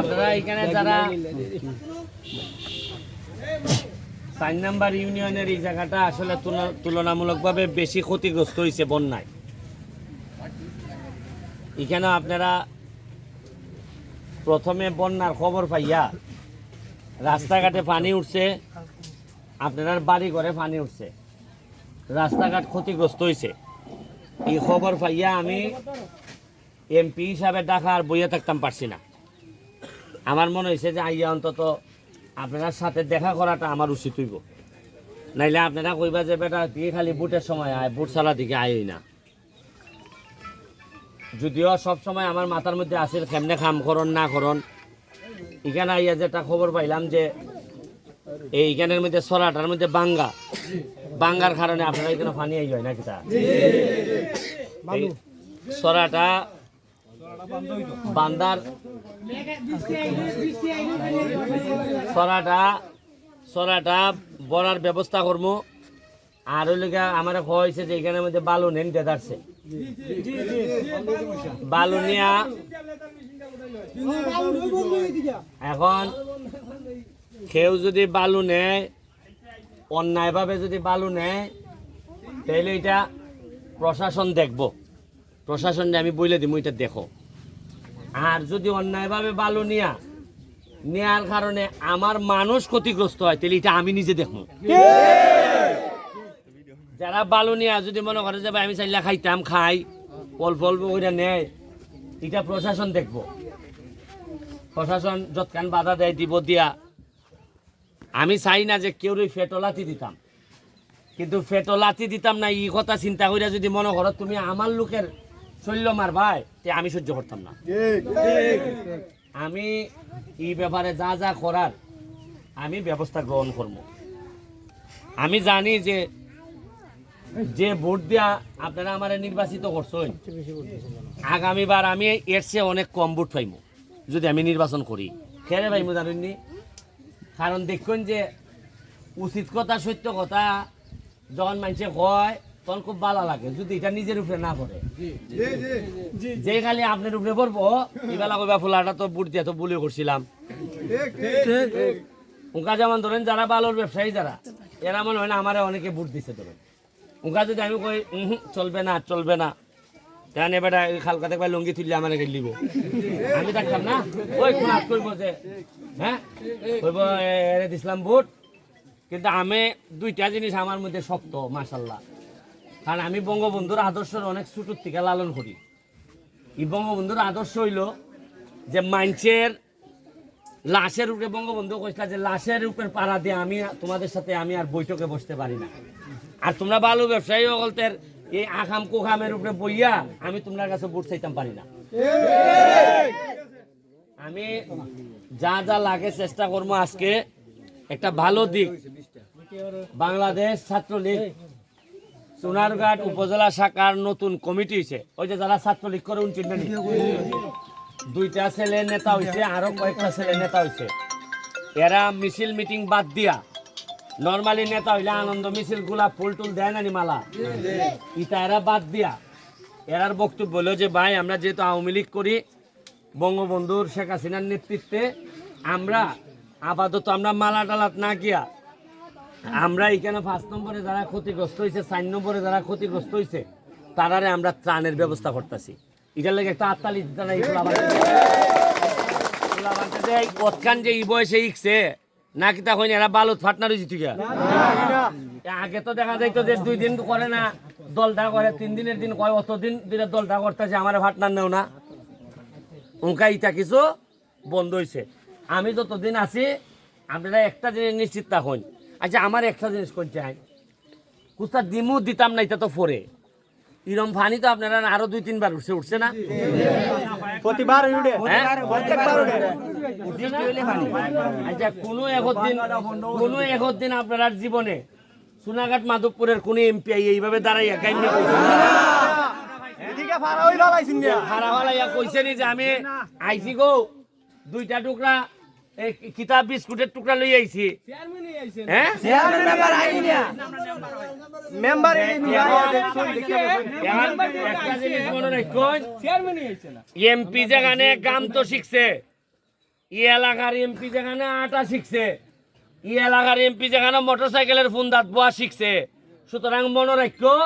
আপনারা এখানে যারা চার নাম্বার ইউনিয়নের এই জায়গাটা আসলে তুলনামূলকভাবে বেশি ক্ষতিগ্রস্ত হয়েছে বন্যায়। এখানে আপনারা প্রথমে বন্যার খবর পাইয়া রাস্তাঘাটে পানি উঠছে, আপনার বাড়ি ঘরে পানি উঠছে। রাস্তাঘাট ক্ষতিগ্রস্ত হয়েছে। এই খবর পাইয়া আমি এমপি হিসাবে ডাকা আর বইয়ে থাকতাম পারছি না। আমার মনে হয়েছে যে আইয়া অন্তত আপনার সাথে দেখা করাটা আমার উচিত হইব। নাইলে আপনারা কইবা যে বেটা দিয়ে খালি বুটের সময় আয় বুট ছাড়া দিকে আয়ই না। যদিও সব সময় আমার মাথার মধ্যে আসে কেমনে খাম করন না করন। এখানে আইয়া যেটা খবর পাইলাম যে এইখানের মধ্যে সরাটার মধ্যে বাঙ্গা। বাঙ্গার কারণে আপনারা এখানে পানি আই হয় নাকি তা? সরাটা বান্দার সরাটা সরাটা বড়ার ব্যবস্থা করব আর লেগে আমার হয়েছে যে এখানের মধ্যে বালু নেন দেদারছে বালু নিয়া এখন কেউ যদি বালু নেয়, অন্যায়ভাবে যদি বালু নেয় তাহলে এটা প্রশাসন দেখব। প্রশাসনকে আমি বলে দিব এটা দেখো। আর যদি অন্যায়ভাবে বালু নিয়া, নেয়ার কারণে আমার মানুষ ক্ষতিগ্রস্ত হয়, তাহলে এটা আমি নিজে দেখব। যারা বালু নিয়া যদি মনে করে যে আমি চাইলে খাইতাম, খাই, অল্প অল্প করে নেয়, এটা প্রশাসন দেখব। প্রশাসন যৎকান বাধা দেয়, দিব দিয়া। আমি চাই না যে কেউ ফেটলাতি দিতাম। কিন্তু ফেটলাতি দিতাম না, ই কথা চিন্তা করিয়া যদি মনে করো তুমি আমার লোকের শৈল্য মার ভাই তে আমি সহ্য করতাম না। আমি এই ব্যাপারে যা যা করার আমি ব্যবস্থা গ্রহণ করব। আমি জানি যে যে ভোট দিয়া আপনারা আমার নির্বাচিত করছেন আগামীবার আমি এর চেয়ে অনেক কম ভোট পাইব যদি আমি নির্বাচন করি। খেলে পাইব জানেননি কারণ দেখুন যে উচিত কথা সত্য কথা যখন মানুষে কয় তখন খুব ভালো লাগে যদি এটা নিজের উপরে না করে যে খালি আপনার উপরে পড়ব এবেলা কইবা ফুলাটা তো বুট দিয়ে তো বুলি করছিলাম। উনকা যেমন ধরেন যারা বালোর ব্যবসায়ী যারা এরা মনে হয় না আমারে অনেকে বুট দিছে ধরেন। উনকা যদি আমি কই উহু, চলবে না চলবে না। কেন এবারে খালকাতে কয় লঙ্গি তুললে আমার গেলিব আমি থাকতাম না? ওই কোন করব যে হ্যাঁ? কইব এরে দিছিলাম বুট। কিন্তু আমি দুইটা জিনিস আমার মধ্যে শক্ত মাশাল্লাহ। কারণ আমি বঙ্গবন্ধুর আদর্শের অনেক ছোটোর থেকে লালন করি। এই বঙ্গবন্ধুর আদর্শ হইল যে মানুষের লাশের উপরে বঙ্গবন্ধু কইসলা যে লাশের উপরে পাড়া দিয়ে আমি তোমাদের সাথে আমি আর বৈঠকে বসতে পারি না। আর তোমরা বালু ব্যবসায়ী অগলতের এই আখাম কুখামের উপরে বইয়া আমি তোমার কাছে ভোট চাইতাম পারি না। আমি যা যা লাগে চেষ্টা করব আজকে। একটা ভালো দিক। বাংলাদেশ ছাত্রলীগ সোনারঘাট উপজেলা শাখার নতুন কমিটি হয়েছে ওই যে যারা ছাত্রলীগ করে উনচিন্তা দুইটা ছেলে নেতা হয়েছে আরও কয়েকটা ছেলে নেতা হয়েছে এরা মিছিল মিটিং বাদ দিয়া নর্মালি নেতা হইলে আনন্দ মিছিলগুলা ফুল টুল দেয় নি মালা? ইটা এরা বাদ দিয়া। এরার বক্তব্য হলো যে, ভাই, আমরা যেহেতু আওয়ামী লীগ করি, বঙ্গবন্ধুর শেখ হাসিনার নেতৃত্বে, আমরা আপাতত আমরা মালা টালাত না গিয়া আমরা এখানে পাঁচ নম্বরে যারা ক্ষতিগ্রস্ত হয়েছে চার নম্বরে যারা ক্ষতিগ্রস্ত হয়েছে তারারে আমরা ত্রাণের ব্যবস্থা করতেছি। এটার লাগে একটা আত্মালি দিতে খোলা বানতে যে কতখান যে ই বয়সে ইকছে, নাকি তা হইনি এরা বালুত ফাটনা রয়েছে ঠিক আগে তো দেখা যাইতো যে দুই দিন করে না, দলটা করে, তিন দিনের দিন কয়, অত দিন দিনে দলটা করতেছে, আমার ফাটনার নেও না। উনকা ইটা কিছু বন্ধ হয়েছে আমি যতদিন আছি, আপনারা একটা জিনিস নিশ্চিত থাকুন আচ্ছা আমার একটা জিনিস কোন চাই। কুস্তা দিমু দিতাম না এটা তো ফরে ইরম ফানি তো আপনারা আরও দুই তিনবার উঠছে উঠছে না? প্রতিবার হ্যাঁ? আচ্ছা কোনো একদিন কোনো একদিন আপনার জীবনে সোনাঘাট মাধবপুরের কোন এমপি এইভাবে দাঁড়াইয়া কইছে নি যে আমি আইছি গো দুইটা টুকরা কিতাব বিস্কুটের টুকরা লই আইছি হ্যাঁ মেম্বার এমপি যেখানে গাম তো শিখছে। ই এলাকার এমপি যেখানে আটা শিখছে। ই এলাকার এমপি যেখানে মোটর সাইকেলের ফোন দাঁত বোয়া শিখছে। সুতরাং মনে রাখো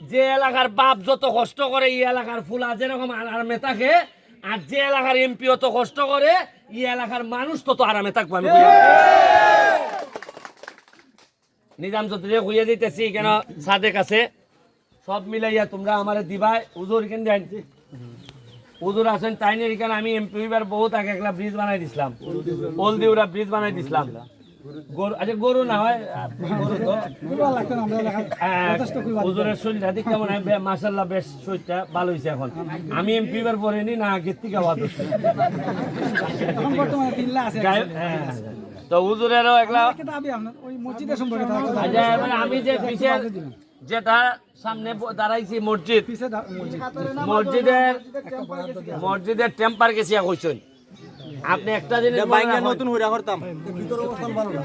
যে এলাকার বাপ যত কষ্ট করে এই এলাকার ফুলা যেরকম আরামে থাকে আর যে এলাকার এমপি অত কষ্ট করে এই এলাকার মানুষ তত আরামে থাকব আমি নিজাম চৌধুরী কইয়া দিতেছি কেন সাদেক আছে সব মিলাইয়া তোমরা আমার দিবাই উজুর কেন দেন? উজুর আছেন তাই নিয়ে আমি এমপি বহুত আগে একটা ব্রিজ বানাই দিছিলাম। ওলদিউরা ব্রিজ বানাই দিছিলাম। গরু আচ্ছা গরু না হয় গরু তো। হ্যাঁ, হুজুরের শরীরটা দেখতে মনে হয় বে- মাশাআল্লাহ বেশ শরীরটা ভালো হয়েছে এখন। আমি এমপি বার পরে নি না আগের থেকে হওয়া দোষ গায়ে- হ্যাঁ, তো হুজুরেরও একলা আচ্ছা আমি যে যেটা সামনে দাঁড়াইছি মসজিদ মসজিদের মসজিদের টেম্পার গেছিয়া কইছেন আপনি একটা জিনিস বাইঙ্গা নতুন হইরা করতাম।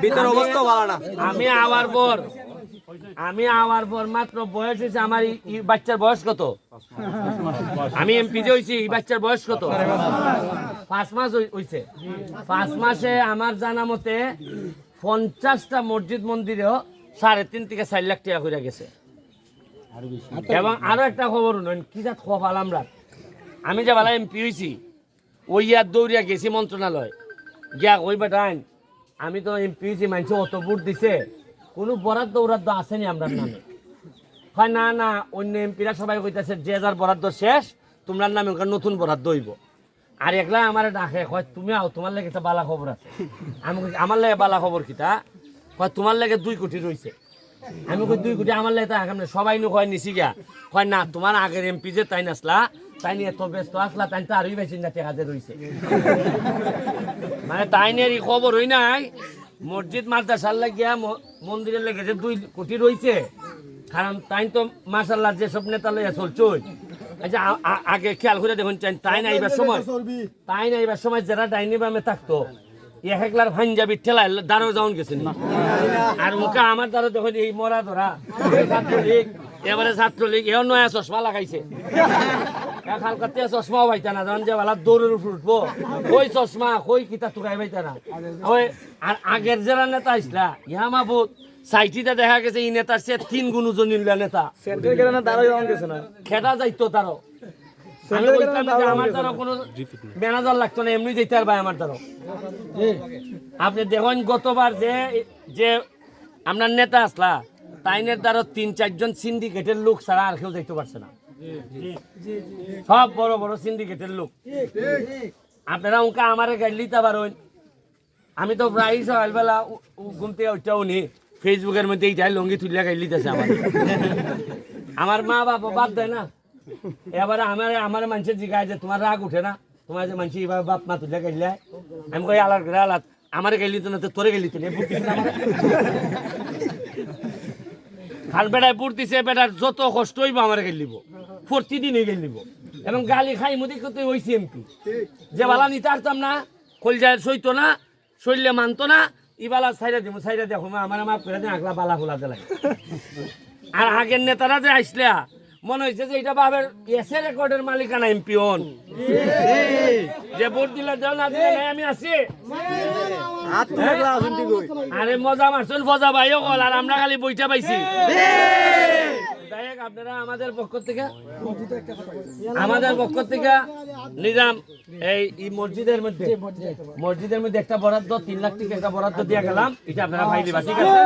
ভিতর অবস্থা ভালো না। আমি আওয়ার পর আমি আওয়ার পর মাত্র বয়স হয়েছে আমার বাচ্চার বয়স কত? আমি এমপি যে হয়েছি এই বাচ্চার বয়স কত? পাঁচ মাস হইছে। পাঁচ মাসে আমার জানা মতে পঞ্চাশটা মসজিদ মন্দিরেও সাড়ে তিন থেকে চার লাখ টাকা করে গেছে। এবং আরও একটা খবর নয় কি জাত খবর আমরা আমি যে বেলা এমপি হয়েছি ওই ইয়ার দৌড়িয়া গেছি মন্ত্রণালয় গিয়া কই বেটাইন, আমি তো এমপি হয়েছি মানুষ অত ভোট দিছে, কোনো বরাদ্দ বরাদ্দ আসেনি আমরা নামে? হয় না না, অন্য এমপিরা সবাই কইতাছে, যে যার বরাদ্দ শেষ তোমরা নামে নতুন বরাদ্দ হইব আর একলা আমার ডাকে, কয়, তুমি আও, তোমার লাগে বালা খবর আছে। আমি আমার লাগে বালা খবর কিতা? কয়, তোমার লাগে দুই কোটি রইছে। আমি কই, দুই কোটি আমার লাগে তা সবাই নো কয়, নিছি গা কয়, না, তোমার আগের এমপি যে তাই নাসলা তাই নিয়ে এত ব্যস্ত আসলা তাই তো আরোই বেশি না টেকাতে রইছে মানে তাই নিয়ে এই খবর হই নাই মসজিদ মাদ্রাসার লাগিয়া ম- মন্দিরের লেগেছে দুই কোটি রইছে কারণ তাই তো মাসাল্লাহ যেসব নেতা লইয়া চলছই আচ্ছা আগে খেয়াল করে দেখুন চাই তাই না এইবার সময় তাই না এইবার সময় যারা ডাইনি বামে থাকতো এক একলার পাঞ্জাবি ঠেলা দাঁড়ো যাওন গেছে। আর মুখে আমার দ্বারা দেখুন এই মরা ধরা। ছাত্রলীগ এবারে ছাত্রলীগ এও নয়া চশমা লাগাইছে। পাইতা না যে দৌড়ের উপর উঠবো। চশমা কই কিতা তুকাই পাইতা না। ওই আর আগের যারা নেতা আসলা ইহা মাহবুদ সাইটিতে দেখা গেছে এই নেতার সে তিন গুণ নেতা। খেটা যাইতো তারও ম্যানেজার লাগতো না এমনি যেতে আর ভাই আমার দ্বারা আপনি দেখুন গতবার যে যে আপনার নেতা আসলা তাইনের দ্বারা তিন চারজন সিন্ডিকেটের লোক ছাড়া আর কেউ যাইতে পারছে না। সব বড় বড় সিন্ডিকেটের লোক। আপনারা উনকা আমারে গাড়ি লিতে পারেন আমি তো প্রায় সকালবেলা ঘুম থেকে উঠতে উনি ফেসবুকের মধ্যে এইটাই লঙ্গি তুলিয়া গাড়ি লিতেছে আমার। আমার মা বাবা বাদ দেয় না। এবারে আমার আমার মানুষের জিগায় যে তোমার রাগ উঠে না। তোমার যে মানুষ এবার বাপ মা তুলে গেলে আমি কই আলার করে আলাদ আমার গেলি তো না তো তোরে গেলি তো না বুট দিছে না বেড়ায় বুট দিছে যত কষ্ট হইব আমার গেলিব প্রতিদিনই গেলিব এবং গালি খাই মুদি তুই হইছি এমপি যে বালা নিতে আসতাম না কলজায় সইতো না শরীরে মানতো না ইবালা সাইডে দিব সাইডে দেখো আমার মাপ করে দিয়ে আকলা বালা খোলাতে লাগে। আর আগের নেতারা যে আসলে মনে হয়েছে যে এটা বাবের এসে রেকর্ডের মালিকানা এমপি হন। যে ভোট দিলে দেও না দিলে নাই, আমি আছি। আরে মজা মারছেন ফজা ভাইও কল আর আমরা খালি বইটা পাইছি। আপনারা আমাদের পক্ষ থেকে আমাদের পক্ষ থেকে নিজাম এই মসজিদের মধ্যে মসজিদের মধ্যে একটা বরাদ্দ তিন লাখ টাকা একটা বরাদ্দ দিয়ে গেলাম। এটা আপনারা ভাই দিবা ঠিক আছে?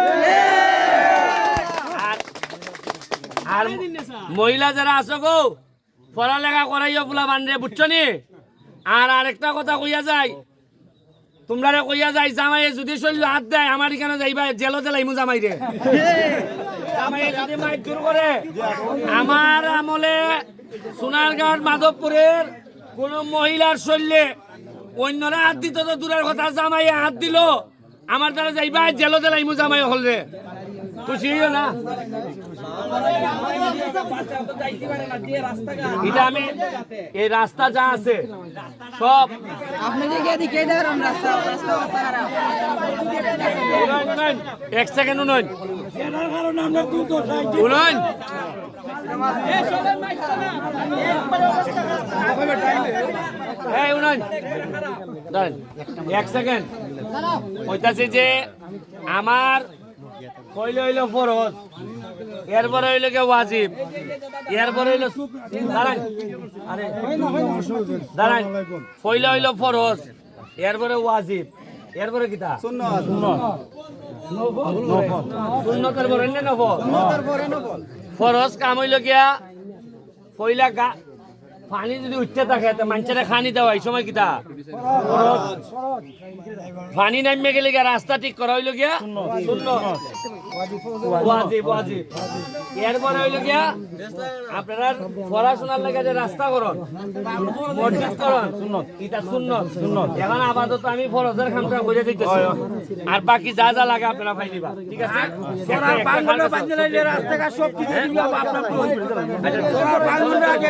আর আর মহিলা যারা আছো গো পড়ালেখা করাইও ফুলা বান্ধে বুঝছ নি? আর আরেকটা কথা কইয়া যায় তোমরা কইয়া যায় জামাই যদি শরীর হাত দেয়, আমার এখানে যাইবা জেলো দিলাইমু জামাই রে জামাই যদি মাইক দূর করে, আমার আমলে সোনারঘাট মাধবপুরের কোন মহিলার শরীরে অন্যরা হাত দিত তো দূরের কথা জামাই হাত দিল, আমার দ্বারা যাইবা জেলো দিলাইমু জামাই হল রে খুশি হইও না? এটা আমি এই রাস্তা যা আছে সব। এক সেকেন্ড উনন। উনন। এই উনান দাঁড়ান। এক সেকেন্ড কইতাছি যে আমার কইলে হইল ফরজ। এরপরে হইল কে ওয়াজিব? এরপরে হইল দাঁড়ান। আরে, দাঁড়ান। কইলে হইল ফরজ। এরপরে ওয়াজিব। এরপরে কিতা? সুন্নতের পরে নফল ফরজ কাম হইল গিয়া পয়লা পানি যদি উঠতে থাকে মানুষের খানি দেওয়া এই সময় কিতা? পানি নামে গেলে গিয়া রাস্তা ঠিক করা হইল গিয়া? এরপরে হইল গিয়া? আপনারা পড়াশোনার লাগে যে রাস্তা করন মসজিদ করন এটা সুন্নত সুন্নত এখন আপাতত আমি ফরজের খামটা বুঝে দিতেছি। আর বাকি যা যা লাগে আপনারা পাই দিবা ঠিক আছে? রাস্তাঘাট সব কিছু আপনার আগে